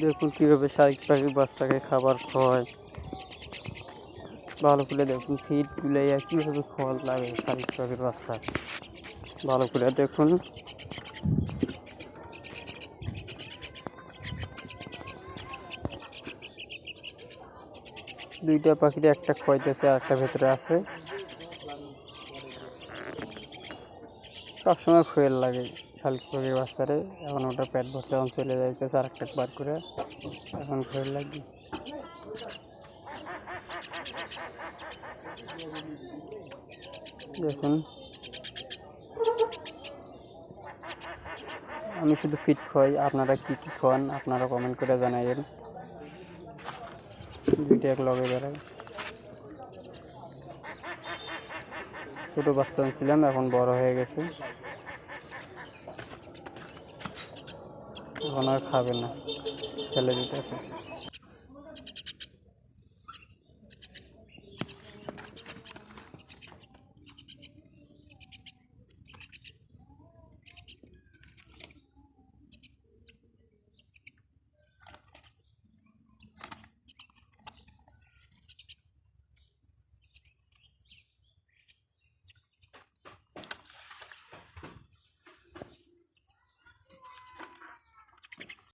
দেখুন কীভাবে শালিক পাখির বাচ্চাকে খাবার খাওয়ায় ভালো করে দেখুন ফিট গুলাইয়া কীভাবে খাওয়ার লাগে শালিক পাখির বাচ্চা। ভালো করে দেখুন। দুইটা পাখির একটা খাইতেছে আর একটা ভেতরে আছে। সবসময় খুয়েল লাগে। শালিক পাখির বাচ্চারে। এখন ওটা পেট ভরছে, এখন চলে যাইতেছে আর একটা বার করে। এখন খুয়েল লাগে দেখুন। আমি শুধু ফিট খাই আপনারা কি কি খান আপনারা কমেন্ট করে জানাইয়েন। দুইটা এক লগে বেড়াই। ছোটো বাচ্চা ছিলাম এখন বড় হয়ে গেছে। এখন আর খাবে না ফেলে দিতেছে।